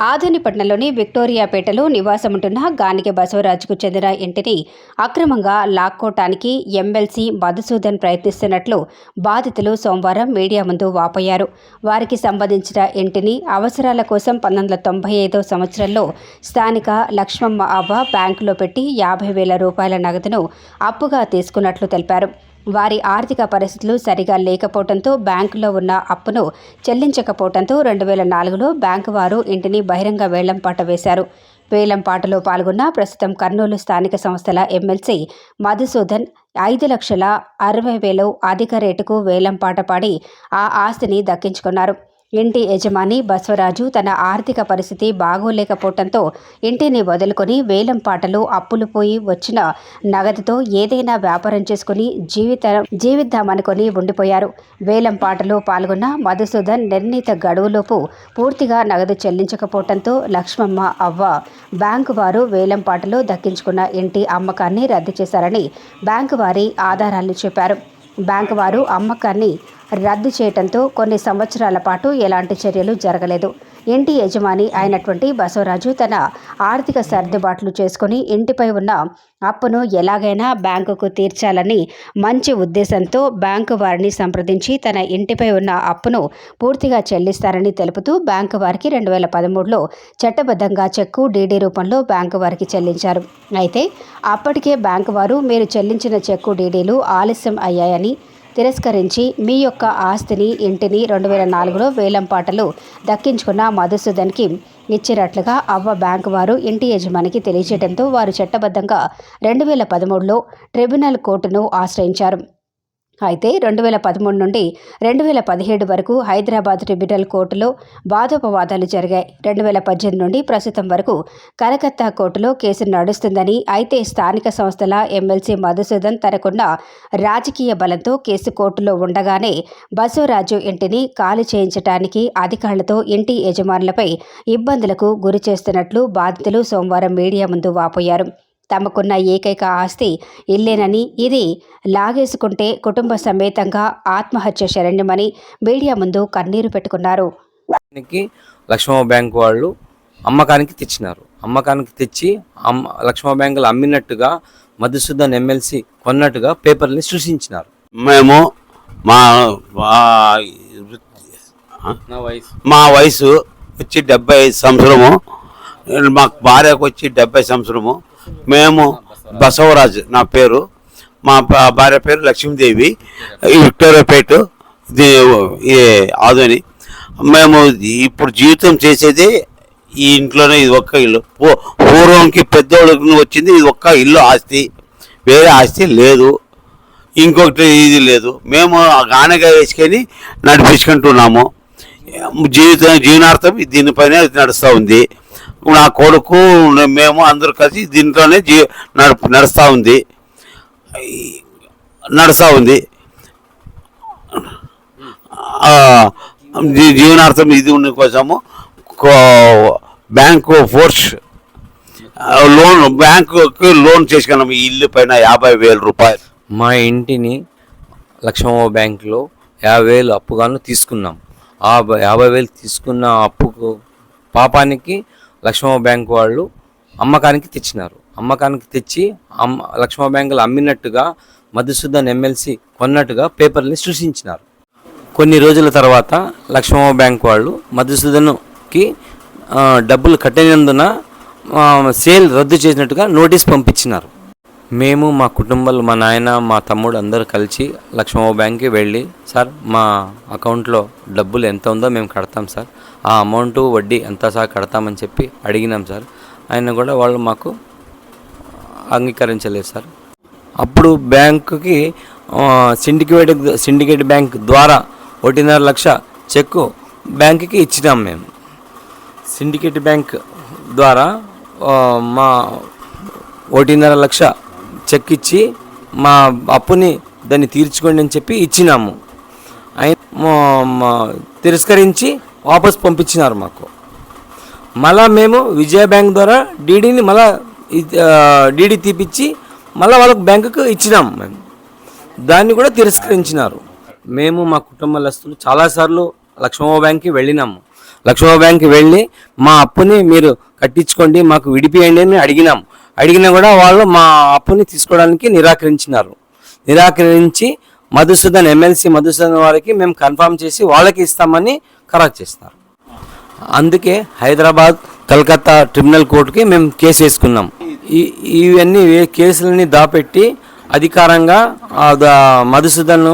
ఆధునిపట్నంలోని విక్టోరియాపేటలో నివాసముంటున్న గానిక బసవరాజుకు చెందిన ఇంటిని అక్రమంగా లాక్కోటానికి ఎమ్మెల్సీ మధుసూదన్ ప్రయత్నిస్తున్నట్లు బాధితులు సోమవారం మీడియా ముందు వాపోయారు. వారికి సంబంధించిన ఇంటిని అవసరాల కోసం పంతొమ్మిది వందల తొంభై ఐదో సంవత్సరంలో స్థానిక లక్ష్మమ్మ అవ్వ బ్యాంకులో పెట్టి యాభై వేల రూపాయల నగదును అప్పుగా తీసుకున్నట్లు తెలిపారు. వారి ఆర్థిక పరిస్థితులు సరిగా లేకపోవడంతో బ్యాంకులో ఉన్న అప్పును చెల్లించకపోవడంతో రెండు వేల నాలుగులో బ్యాంకు వారు ఇంటిని బహిరంగ వేలంపాట వేశారు. వేలంపాటలో పాల్గొన్న ప్రస్తుతం కర్నూలు స్థానిక సంస్థల ఎమ్మెల్సీ మధుసూదన్ ఐదు లక్షల అరవై వేలు అధిక రేటుకు వేలంపాట పాడి ఆ ఆస్తిని దక్కించుకున్నారు. ఇంటి యజమాని బసవరాజు తన ఆర్థిక పరిస్థితి బాగోలేకపోవటంతో ఇంటిని వదులుకొని వేలం పాటలు అప్పులు పోయి వచ్చిన నగదుతో ఏదైనా వ్యాపారం చేసుకుని జీవిత జీవిద్దామనుకొని ఉండిపోయారు. వేలం పాటలో పాల్గొన్న మధుసూదన్ నిర్ణీత గడువులోపు పూర్తిగా నగదు చెల్లించకపోవడంతో లక్ష్మమ్మ అవ్వ బ్యాంకు వారు వేలం పాటలో దక్కించుకున్న ఇంటి అమ్మకాన్ని రద్దు చేశారని బ్యాంకు వారి ఆధారాలు చెప్పారు. బ్యాంకు వారు అమ్మకాన్ని రద్దు చేయడంతో కొన్ని సంవత్సరాల పాటు ఎలాంటి చర్యలు జరగలేదు. ఇంటి యజమాని అయినటువంటి బసవరాజు తన ఆర్థిక సర్దుబాట్లు చేసుకుని ఇంటిపై ఉన్న అప్పును ఎలాగైనా బ్యాంకుకు తీర్చాలని మంచి ఉద్దేశంతో బ్యాంకు వారిని సంప్రదించి తన ఇంటిపై ఉన్న అప్పును పూర్తిగా చెల్లిస్తారని తెలుపుతూ బ్యాంకు వారికి రెండు వేల పదమూడులో చట్టబద్ధంగా చెక్కు డీడీ రూపంలో బ్యాంకు వారికి చెల్లించారు. అయితే అప్పటికే బ్యాంకు వారు మీరు చెల్లించిన చెక్కు డీడీలు ఆలస్యం అయ్యాయని తిరస్కరించి మీ యొక్క ఆస్తిని ఇంటిని రెండు వేల నాలుగులో వేలంపాటలు దక్కించుకున్న మధుసూదన్కి ఇచ్చినట్లుగా అవ్వ బ్యాంకు వారు ఇంటి యజమానికి తెలియజేయడంతో వారు చట్టబద్ధంగా రెండు వేల పదమూడులో ట్రిబ్యునల్ కోర్టును ఆశ్రయించారు. అయితే రెండు వేల పదమూడు నుండి రెండు వేల పదిహేడు వరకు హైదరాబాద్ ట్రిబ్యునల్ కోర్టులో వాదోపవాదాలు జరిగాయి. రెండు వేల పద్దెనిమిది నుండి ప్రస్తుతం వరకు కలకత్తా కోర్టులో కేసు నడుస్తుందని అయితే స్థానిక సంస్థల ఎమ్మెల్సీ మధుసూదన్ తనకున్న రాజకీయ బలంతో కేసు కోర్టులో ఉండగానే బసవరాజు ఇంటిని ఖాళీ చేయించడానికి అధికారులతో ఇంటి యజమానులపై ఇబ్బందులకు గురి చేస్తున్నట్లు బాధితులు సోమవారం మీడియా ముందు వాపోయారు. తమకున్న ఏకైక ఆస్తి ఇల్లేనని ఇది లాగేసుకుంటే కుటుంబ సమేతంగా ఆత్మహత్య శరణ్యమని మీడియా ముందు కన్నీరు పెట్టుకున్నారు. దానికి లక్ష్మణ బ్యాంక్ వాళ్ళు అమ్మకానికి తెచ్చినారు. అమ్మకానికి తెచ్చి అమ్మ లక్ష్మణ బ్యాంకులు అమ్మినట్టుగా మధుసూదన్ ఎమ్మెల్సీ కొన్నట్టుగా పేపర్ని సృష్టించినారు. మేము మా మా వయసు. మా వయసు వచ్చి డెబ్బై ఐదు సంవత్సరము మా భార్యకు వచ్చి డెబ్బై సంవత్సరము. మేము బసవరాజ్ నా పేరు. మా భార్య పేరు లక్ష్మీదేవి. విక్టోరియాపేట ఇది ఆదోని. మేము ఇప్పుడు జీవితం చేసేది ఈ ఇంట్లోనే ఇది ఒక్క ఇల్లు. పూర్వంకి పెద్దోళ్ళకి వచ్చింది ఇది ఒక్క ఇల్లు ఆస్తి. వేరే ఆస్తి లేదు. ఇంకొకటి ఇది లేదు. మేము ఆ గానగా వేసుకొని నడిపించుకుంటున్నాము. జీవితం జీవనార్థం దీనిపైన నడుస్తూ ఉంది. నా కొడుకు మేము అందరూ కలిసి దీంట్లోనే జీ నడుపు నడుస్తూ ఉంది. నడుస్తూ ఉంది. జీవనార్థం ఇది ఉన్న కోసము. కో- బ్యాంకు ఫోర్స్ లోన్ బ్యాంకుకి లోన్ చేసుకున్నాము. ఈ ఇల్లు పైన యాభై వేల రూపాయలు. మా ఇంటిని లక్ష్మణ బ్యాంకులో యాభై వేలు అప్పుగాను తీసుకున్నాం. ఆ యాభై వేలు తీసుకున్న అప్పుకు పాపానికి లక్ష్మ బ్యాంక్ వాళ్ళు అమ్మకానికి తెచ్చినారు. అమ్మకానికి తెచ్చి అమ్మ లక్ష్మ బ్యాంకులు అమ్మినట్టుగా మధుసూదన్ ఎమ్మెల్సీ కొన్నట్టుగా పేపర్ని సృష్టించినారు. కొన్ని రోజుల తర్వాత లక్ష్మ బ్యాంక్ వాళ్ళు మధుసూదన్కి డబ్బులు కట్టినందున సేల్ రద్దు చేసినట్టుగా నోటీస్ పంపించినారు. మేము మా కుటుంబాలు మా నాయన మా తమ్ముడు అందరూ కలిసి లక్ష్మో బ్యాంక్కి వెళ్ళి సార్ మా అకౌంట్లో డబ్బులు ఎంత ఉందో మేము కడతాం సార్. ఆ అమౌంట్ వడ్డీ ఎంత సార్ కడతామని చెప్పి అడిగినాం సార్. ఆయన కూడా వాళ్ళు మాకు అంగీకరించలేదు సార్. అప్పుడు బ్యాంకుకి సిండికేట్ సిండికేట్ బ్యాంక్ ద్వారా ఒకటిన్నర లక్ష చెక్కు బ్యాంకుకి ఇచ్చినాం మేము. సిండికేట్ బ్యాంక్ ద్వారా మా ఒకటిన్నర లక్ష చెక్ ఇచ్చి మా అప్పుని దాన్ని తీర్చుకోండి అని చెప్పి ఇచ్చినాము. ఆయన తిరస్కరించి వాపస్ పంపించినారు మాకు. మళ్ళా మేము విజయ బ్యాంక్ ద్వారా డీడీని మళ్ళా డీడీ తీపిచ్చి మళ్ళీ వాళ్ళకు బ్యాంకుకు ఇచ్చినాం మేము. దాన్ని కూడా తిరస్కరించినారు. మేము మా కుటుంబస్తులు చాలాసార్లు లక్ష్మమ్మ బ్యాంక్కి వెళ్ళినాము. లక్ష్మ బ్యాంక్ వెళ్ళి మా అప్పుని మీరు కట్టించుకోండి మాకు విడిపియండి అని అడిగినాం. అడిగినా కూడా వాళ్ళు మా అప్పుని తీసుకోవడానికి నిరాకరించినారు. నిరాకరించి మధుసూదన్ ఎమ్మెల్సీ మధుసూదన్ వారికి మేము కన్ఫర్మ్ చేసి వాళ్ళకి ఇస్తామని ఖరారు చేస్తున్నారు అందుకే హైదరాబాద్ కలకత్తా ట్రిబ్యునల్ కోర్టుకి మేము కేసు వేసుకున్నాం. ఈ ఇవన్నీ కేసులని దాపెట్టి అధికారంగా మధుసూదన్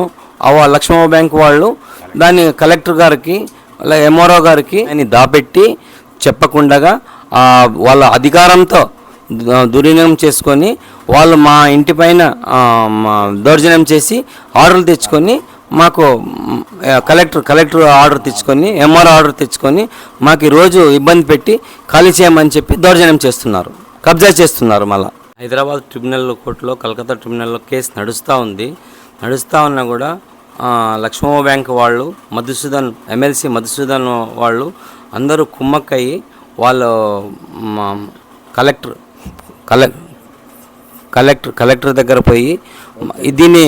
లక్ష్మణ బ్యాంక్ వాళ్ళు దాన్ని కలెక్టర్ గారికి అలా ఎంఆర్ఓ గారికి అని దాపెట్టి చెప్పకుండగా వాళ్ళ అధికారంతో దుర్వినియోగం చేసుకొని వాళ్ళు మా ఇంటి పైన మా దౌర్జన్యం చేసి ఆర్డర్లు తెచ్చుకొని మాకు కలెక్టర్ కలెక్టర్ ఆర్డర్ తెచ్చుకొని ఎంఆర్ ఆర్డర్ తెచ్చుకొని మాకు ఈరోజు రోజు ఇబ్బంది పెట్టి ఖాళీ చేయమని చెప్పి దౌర్జన్యం చేస్తున్నారు. కబ్జా చేస్తున్నారు మళ్ళా. హైదరాబాద్ ట్రిబ్యునల్ కోర్టులో కలకత్తా ట్రిబ్యునల్లో కేసు నడుస్తూ ఉంది. నడుస్తూ ఉన్నా కూడా లక్ష్మవ బ్యాంక్ వాళ్ళు మధుసూదన్ ఎమ్మెల్సీ మధుసూదన్ వాళ్ళు అందరూ కుమ్మక్కయ్యి వాళ్ళు కలెక్టర్ కలెక్ కలెక్టర్ కలెక్టర్ దగ్గర పోయి దీన్ని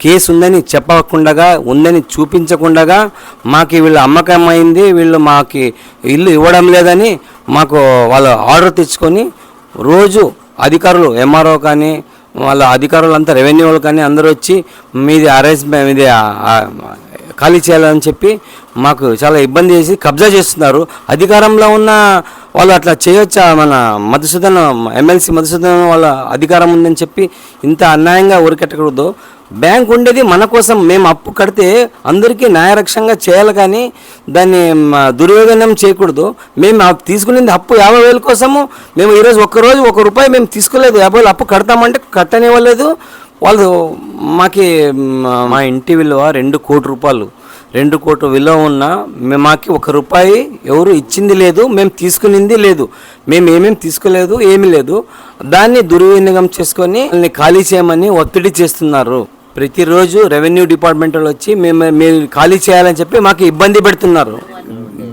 కేసు ఉందని చెప్పకుండా ఉందని చూపించకుండా మాకు వీళ్ళు అమ్మకం అయింది వీళ్ళు మాకు ఇల్లు ఇవ్వడం లేదని మాకు వాళ్ళు ఆర్డర్ తెచ్చుకొని రోజు అధికారులు ఎంఆర్ఓ కానీ వాళ్ళ అధికారులంతా రెవెన్యూ వాళ్ళు కానీ అందరూ వచ్చి మీది అరేంజ్మెంట్ మీది ఖాళీ చేయాలని చెప్పి మాకు చాలా ఇబ్బంది చేసి కబ్జా చేస్తున్నారు. అధికారంలో ఉన్న వాళ్ళు అట్లా చేయొచ్చా? మన మధుసూదన్ ఎమ్మెల్సీ మధుసూదన్ వాళ్ళ అధికారం ఉందని చెప్పి ఇంత అన్యాయంగా ఊరికెట్టకూడదు. బ్యాంక్ ఉండేది మన కోసం. మేము అప్పు కడితే అందరికీ న్యాయరక్షంగా చేయాలి కానీ దాన్ని దుర్యోగనం చేయకూడదు. మేము తీసుకునేది అప్పు యాభై వేల కోసము. మేము ఈరోజు ఒక్కరోజు ఒక రూపాయి మేము తీసుకోలేదు. యాభై వేలు అప్పు కడతామంటే కట్టనివ్వలేదు. వాళ్ళు మాకి మా ఇంటి విలువ రెండు కోటి రూపాయలు. రెండు కోట్ల విలువ ఉన్న మాకు ఒక రూపాయి ఎవరు ఇచ్చింది లేదు. మేము తీసుకునింది లేదు. మేము ఏమేమి తీసుకోలేదు ఏమీ లేదు. దాన్ని దుర్వినియోగం చేసుకొని వాళ్ళని ఖాళీ చేయమని ఒత్తిడి చేస్తున్నారు. ప్రతిరోజు రెవెన్యూ డిపార్ట్మెంట్ వాళ్ళు వచ్చి మేము మీరు ఖాళీ చేయాలని చెప్పి మాకు ఇబ్బంది పెడుతున్నారు.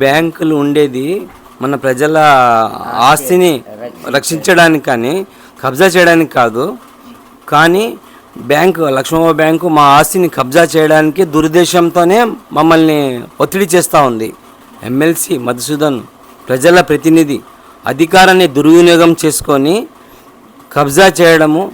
బ్యాంకులు ఉండేది మన ప్రజల ఆస్తిని రక్షించడానికి కానీ కబ్జా చేయడానికి కాదు. కానీ బ్యాంకు లక్ష్మమ్మ బ్యాంకు మా ఆస్తిని కబ్జా చేయడానికి దురుద్దేశంతోనే మమ్మల్ని ఒత్తిడి చేస్తూ ఉంది. ఎమ్మెల్సీ మధుసూదన్ ప్రజల ప్రతినిధి అధికారాన్ని దుర్వినియోగం చేసుకొని కబ్జా చేయడము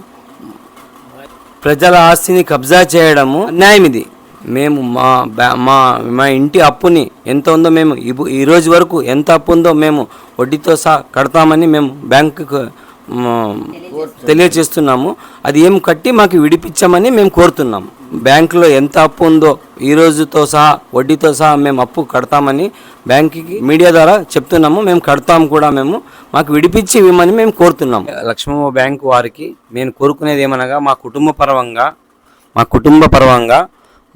ప్రజల ఆస్తిని కబ్జా చేయడము న్యాయం ఇది మేము మా బ్యా- మా మా ఇంటి అప్పుని ఎంత ఉందో మేము ఈ రోజు వరకు ఎంత అప్పు ఉందో మేము వడ్డీతో సహా కడతామని మేము బ్యాంకుకు మ, తెలియచేస్తున్నాము అది ఏం కట్టి మాకు విడిపించమని మేము కోరుతున్నాము. బ్యాంకులో ఎంత అప్పు ఉందో ఈ రోజుతో సహా వడ్డీతో సహా మేము అప్పు కడతామని బ్యాంకుకి మీడియా ద్వారా చెప్తున్నాము. మేము కడతాం కూడా మేము. మాకు విడిపించి ఇవ్వమని మేము కోరుతున్నాము. లక్ష్మమ్మ బ్యాంకు వారికి నేను కోరుకునేది ఏమనగా మా కుటుంబ పరంగా మా కుటుంబ పరంగా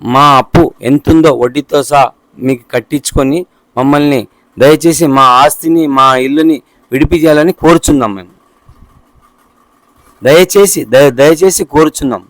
మా అప్పు ఎంతుందో వడ్డీతో సహా మీకు కట్టించుకొని మమ్మల్ని దయచేసి మా ఆస్తిని మా ఇల్లుని విడిపించాలని కోరుచున్నాం మేము. దయచేసి దయ దయచేసి కోరుచున్నాం.